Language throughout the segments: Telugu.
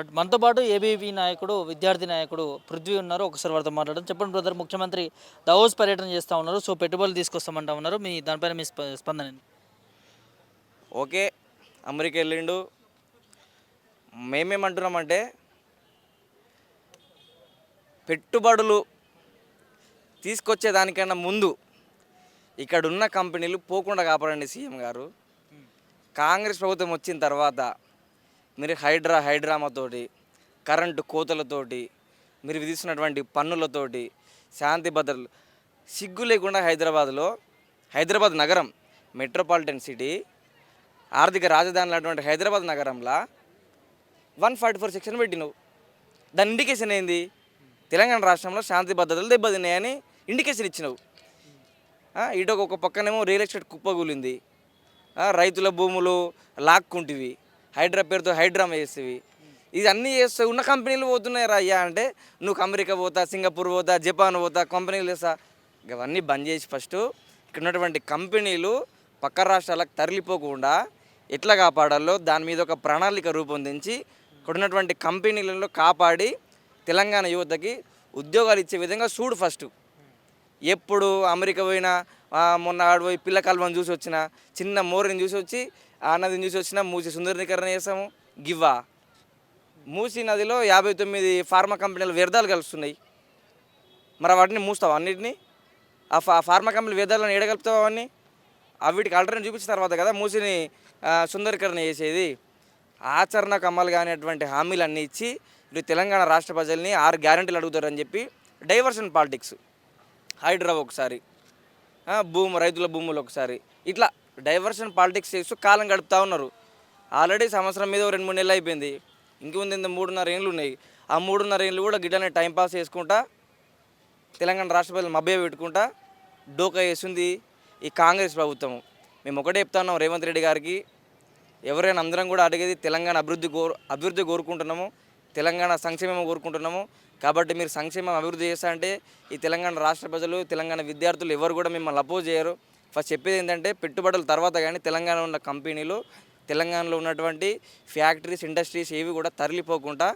రైట్. మనతో పాటు ఏబీవీ నాయకుడు విద్యార్థి నాయకుడు పృథ్వీ ఉన్నారు. ఒకసారి వారితో మాట్లాడడం చెప్పండి బ్రదర్ ముఖ్యమంత్రి దావోస్ పర్యటన చేస్తూ ఉన్నారు. సో పెట్టుబడులు తీసుకొస్తామంటా ఉన్నారు. మీ దానిపైన మీ స్ప- స్పందన? ఓకే. అమెరికా వెళ్ళిండు. మేమేమంటున్నామంటే పెట్టుబడులు తీసుకొచ్చే దానికన్నా ముందు ఇక్కడ ఉన్న కంపెనీలు పోకుండా కాపాడండి సీఎం గారు. కాంగ్రెస్ ప్రభుత్వం వచ్చిన తర్వాత మీరు హైడ్రా హైడ్రామాతోటి కరెంటు కోతలతోటి మీరు విధిస్తున్నటువంటి పన్నులతోటి శాంతి భద్రతలు సిగ్గు లేకుండా హైదరాబాద్లో హైదరాబాద్ నగరం మెట్రోపాలిటన్ సిటీ ఆర్థిక రాజధాని అటువంటి హైదరాబాద్ నగరంలో వన్ ఫార్టీ ఫోర్ సెక్షన్ పెట్టినావు. దాని ఇండికేషన్ ఏంది? తెలంగాణ రాష్ట్రంలో శాంతి భద్రతలు దెబ్బతిన్నాయని ఇండికేషన్ ఇచ్చినవు. ఇటు ఒక పక్కనేమో రియల్ ఎస్టేట్ కుప్పగూలింది. రైతుల భూములు లాక్కుంటివి. హైడ్రా పేరుతో హైడ్రామా చేసేవి. ఇది అన్నీ చేస్తే ఉన్న కంపెనీలు పోతున్నాయి రా అయ్యా అంటే నువ్వు అమెరికా పోతా సింగపూర్ పోతా జపాన్ పోతా కంపెనీలు వేసా ఇవన్నీ బంద్ చేసి ఫస్ట్ ఇక్కడ ఉన్నటువంటి కంపెనీలు పక్క రాష్ట్రాలకు తరలిపోకుండా ఎట్లా కాపాడాలో దాని మీద ఒక ప్రణాళిక రూపొందించి ఇక్కడ ఉన్నటువంటి కంపెనీలలో కాపాడి తెలంగాణ యువతకి ఉద్యోగాలు ఇచ్చే విధంగా చూడు ఫస్ట్. ఎప్పుడు అమెరికా పోయినా మొన్న ఆడు పోయి పిల్ల కాలువని చూసి వచ్చిన చిన్న మోరిని చూసి వచ్చి ఆ నదిని చూసి వచ్చిన మూసి సుందరీకరణ చేసాము గివ్వా మూసి నదిలో యాభై తొమ్మిది ఫార్మా కంపెనీలు వ్యర్థాలు కలుస్తున్నాయి. మరి వాటిని మూస్తావు అన్నిటిని? ఆ ఫా ఫార్మా కంపెనీ వ్యర్థాలను ఏడగలుపుతావు అవన్నీ? వీటికి ఆల్టర్నేట్ చూపించిన తర్వాత కదా మూసిని సుందరీకరణ చేసేది. ఆచరణకు అమలు కానిటువంటి హామీలు అన్నీ ఇచ్చి ఇటు తెలంగాణ రాష్ట్ర ప్రజల్ని ఆరు గ్యారంటీలు అడుగుతారని చెప్పి డైవర్షన్ పాలిటిక్స్ హైడ్రా ఒకసారి. భూమి రైతుల భూములు ఒకసారి. ఇట్లా డైవర్షన్ పాలిటిక్స్ చేస్తూ కాలం గడుపుతా ఉన్నారు. ఆల్రెడీ సంవత్సరం మీద రెండు మూడు నెలలు అయిపోయింది. ఇంకేముంది ఇంత మూడున్నర ఏళ్ళు ఉన్నాయి. ఆ మూడున్నర ఏళ్ళు కూడా గిట్టనే టైంపాస్ చేసుకుంటా తెలంగాణ రాష్ట్ర ప్రజలు మభ్య పెట్టుకుంటా డోకా వేసింది ఈ కాంగ్రెస్ ప్రభుత్వం మేము ఒకటే చెప్తా ఉన్నాం రేవంత్ రెడ్డి గారికి ఎవరైనా అందరం కూడా అడిగేది తెలంగాణ అభివృద్ధి కోరు అభివృద్ధి కోరుకుంటున్నాము. తెలంగాణ సంక్షేమం కోరుకుంటున్నాము. కాబట్టి మీరు సంక్షేమం అభివృద్ధి చేస్తా అంటే ఈ తెలంగాణ రాష్ట్ర ప్రజలు తెలంగాణ విద్యార్థులు ఎవరు కూడా మిమ్మల్ని అపోజ్ చేయరు. ఫస్ట్ చెప్పేది ఏంటంటే పెట్టుబడుల తర్వాత కానీ తెలంగాణ ఉన్న కంపెనీలు తెలంగాణలో ఉన్నటువంటి ఫ్యాక్టరీస్ ఇండస్ట్రీస్ ఏవి కూడా తరలిపోకుండా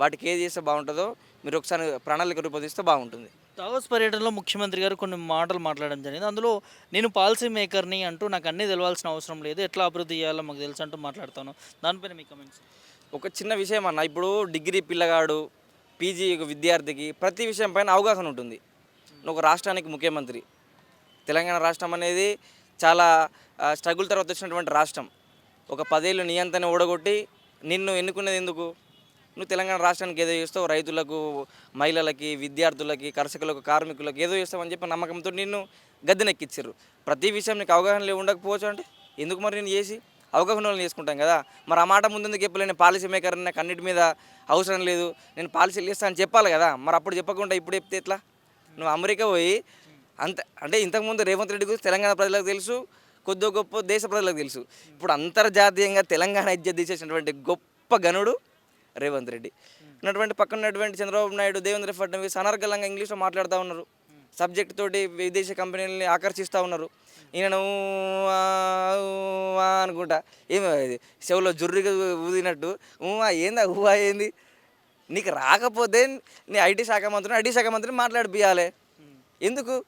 వాటికి ఏది చేస్తే బాగుంటుందో మీరు ఒకసారి ప్రణాళిక రూపొందిస్తే బాగుంటుంది. దావోస్ పర్యటనలో ముఖ్యమంత్రి గారు కొన్ని మాటలు మాట్లాడడం జరిగింది. అందులో నేను పాలసీ మేకర్ని అంటూ నాకు అన్నీ తెలవాల్సిన అవసరం లేదు. ఎట్లా అభివృద్ధి చేయాలో మాకు తెలుసు అంటూ మాట్లాడతాను. దానిపైన మీ కమెంట్స్ ఒక చిన్న విషయం అన్న ఇప్పుడు డిగ్రీ పిల్లగాడు పీజీ విద్యార్థికి ప్రతి విషయం పైన అవగాహన ఉంటుంది. నువ్వు ఒక రాష్ట్రానికి ముఖ్యమంత్రి. తెలంగాణ రాష్ట్రం అనేది చాలా స్ట్రగుల్ తర్వాత వచ్చినటువంటి రాష్ట్రం. ఒక పదేళ్ళు నీ అంతనే ఓడగొట్టి నిన్ను ఎన్నుకునేది ఎందుకు? నువ్వు తెలంగాణ రాష్ట్రానికి ఏదో చేస్తావు రైతులకు మహిళలకి విద్యార్థులకి కర్షకులకు కార్మికులకు ఏదో చేస్తావని చెప్పి నమ్మకంతో నిన్ను గద్దెనెక్కిచ్చారు ప్రతి విషయం నీకు అవగాహన లేవు ఉండకపోవచ్చు అంటే? ఎందుకు మరి నేను చేసి? అవగాహన వాళ్ళని చేసుకుంటాం కదా. మరి ఆ మాట ముందుకు చెప్పలేని? పాలసీ మేకర్ నాకు అన్నిటి మీద అవసరం లేదు. నేను పాలసీలు చేస్తాను అని చెప్పాలి కదా. మరి అప్పుడు చెప్పకుండా ఇప్పుడు చెప్తే ఎట్లా? నువ్వు అమెరికా పోయి అంత అంటే ఇంతకుముందు రేవంత్ రెడ్డి గురించి తెలంగాణ ప్రజలకు తెలుసు కొద్ది గొప్ప దేశ ప్రజలకు తెలుసు. ఇప్పుడు అంతర్జాతీయంగా తెలంగాణ ఇజ్జత్ తీసేసినటువంటి గొప్ప గనుడు రేవంత్ రెడ్డి. ఉన్నటువంటి పక్కన ఉన్నటువంటి చంద్రబాబు నాయుడు దేవేంద్ర ఫడ్నవీస్ అనర్గలంగా ఇంగ్లీష్లో మాట్లాడుతూ ఉన్నారు. సబ్జెక్ట్ తోటి విదేశీ కంపెనీలని ఆకర్షిస్తూ ఉన్నారు. ఈయన ఊ అనుకుంటా. ఏమి చెవులో జుర్రిగా ఊదినట్టు. ఊ ఏందా ఊహా ఏంది? నీకు రాకపోతే నీ ఐటీ శాఖ మంత్రిని ఐటీ శాఖ మంత్రిని మాట్లాడిపియాలి ఎందుకు?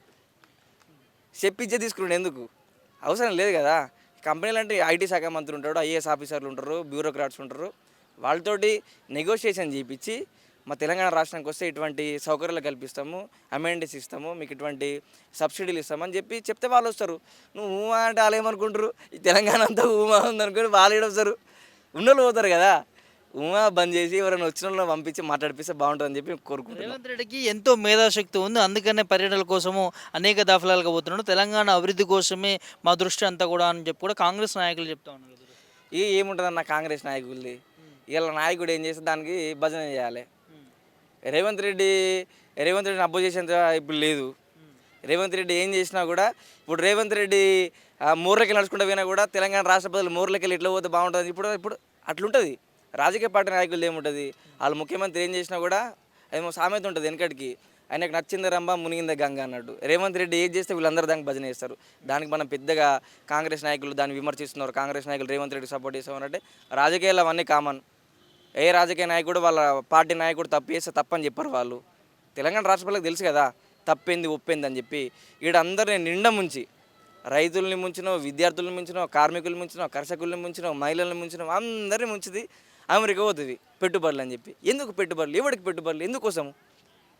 చెప్పించే తీసుకున్నాడు ఎందుకు? అవసరం లేదు కదా. కంపెనీలు అంటే ఐటీ శాఖ మంత్రి ఉంటాడు ఐఏఎస్ ఆఫీసర్లు ఉంటారు బ్యూరోక్రాట్స్ ఉంటారు. వాళ్ళతోటి నెగోషియేషన్ చేయించి మా తెలంగాణ రాష్ట్రానికి వస్తే ఇటువంటి సౌకర్యాలు కల్పిస్తాము అమెండెన్స్ ఇస్తాము మీకు ఇటువంటి సబ్సిడీలు ఇస్తామని చెప్పి చెప్తే వాళ్ళు వస్తారు. నువ్వు ఊమా అంటే వాళ్ళు ఏమనుకుంటారు? ఈ తెలంగాణ అంతా ఊమా ఉందనుకొని వాళ్ళు ఏడు వస్తారు. ఉన్నోళ్ళు పోతారు కదా. ఊమా బంద్ చేసి ఎవరైనా వచ్చిన వాళ్ళని పంపించి మాట్లాడిపిస్తే బాగుంటుందని చెప్పి కోరుకుంటున్నాను రేవంత్ రెడ్డికి ఎంతో మేధాశక్తి ఉంది. అందుకనే పర్యటనల కోసము అనేక దాఫలాలుగా పోతున్నాడు. తెలంగాణ అభివృద్ధి కోసమే మా దృష్టి అంతా కూడా అని చెప్పి కూడా కాంగ్రెస్ నాయకులు చెప్తా ఉన్నారు. ఏ ఏముంటుందన్న కాంగ్రెస్ నాయకులది? ఇలా నాయకుడు ఏం చేస్తే దానికి భజన చేయాలి. రేవంత్ రెడ్డి రేవంత్ రెడ్డిని అబ్బో చేసేంత ఇప్పుడు లేదు. రేవంత్ రెడ్డి ఏం చేసినా కూడా ఇప్పుడు రేవంత్ రెడ్డి మూర్లకి నడుచుకుంటూ పోయినా కూడా తెలంగాణ రాష్ట్ర ప్రజలు మూర్లకి ఇట్లా పోతే బాగుంటుంది ఇప్పుడు ఇప్పుడు అట్లుంటుంది. రాజకీయ పార్టీ నాయకులు ఏముంటుంది? వాళ్ళు ముఖ్యమంత్రి ఏం చేసినా కూడా ఏమో సామెత ఉంటుంది వెనకటికి. ఆయనకు నచ్చింది రంభ మునిగింద గంగ అన్నట్టు. రేవంత్ రెడ్డి ఏం చేస్తే వీళ్ళందరూ దానికి భజన చేస్తారు. దానికి మనం పెద్దగా కాంగ్రెస్ నాయకులు దాన్ని విమర్శిస్తున్నారు. కాంగ్రెస్ నాయకులు రేవంత్ రెడ్డి సపోర్ట్ చేస్తామనంటే రాజకీయాలు అవన్నీ కామన్ ఏ రాజకీయ నాయకుడు వాళ్ళ పార్టీ నాయకుడు తప్పు చేస్తే తప్పని చెప్పారు వాళ్ళు. తెలంగాణ రాష్ట్ర ప్రజలకు తెలుసు కదా తప్పింది ఒప్పింది అని చెప్పి వీడందరిని నిండా ముంచి రైతుల్ని ముంచినావు విద్యార్థుల్ని ముంచినావు కార్మికుల్ని ముంచినావు కర్షకుల్ని ముంచినావు మహిళల్ని ముంచినావు అందరిని ముంచిది అమెరికా పోతుంది పెట్టుబడులు అని చెప్పి. ఎందుకు పెట్టుబడులు? ఎవరికి పెట్టుబడులు? ఎందుకోసము?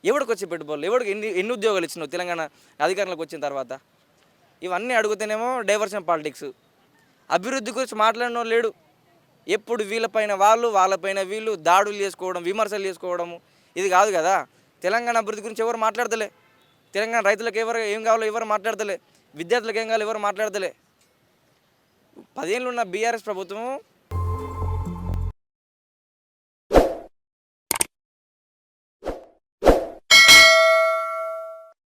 ఎవరికి వచ్చే పెట్టుబడులు? ఎవరికి ఎన్ని ఎన్ని ఉద్యోగాలు ఇచ్చినావు తెలంగాణ అధికారంలోకి వచ్చిన తర్వాత? ఇవన్నీ అడుగుతేనేమో డైవర్షన్ పాలిటిక్స్. అభివృద్ధి గురించి మాట్లాడిన లేడు. ఎప్పుడు వీళ్ళపైన వాళ్ళు వాళ్ళపైన వీళ్ళు దాడులు చేసుకోవడం విమర్శలు చేసుకోవడము ఇది కాదు కదా. తెలంగాణ అభివృద్ధి గురించి ఎవరు మాట్లాడతలే. తెలంగాణ రైతులకు ఎవరు ఏం కావాలో ఎవరు మాట్లాడతలే. విద్యార్థులకు ఏం కావాలో ఎవరు మాట్లాడతలే. పదేళ్ళు ఉన్న బీఆర్ఎస్ ప్రభుత్వం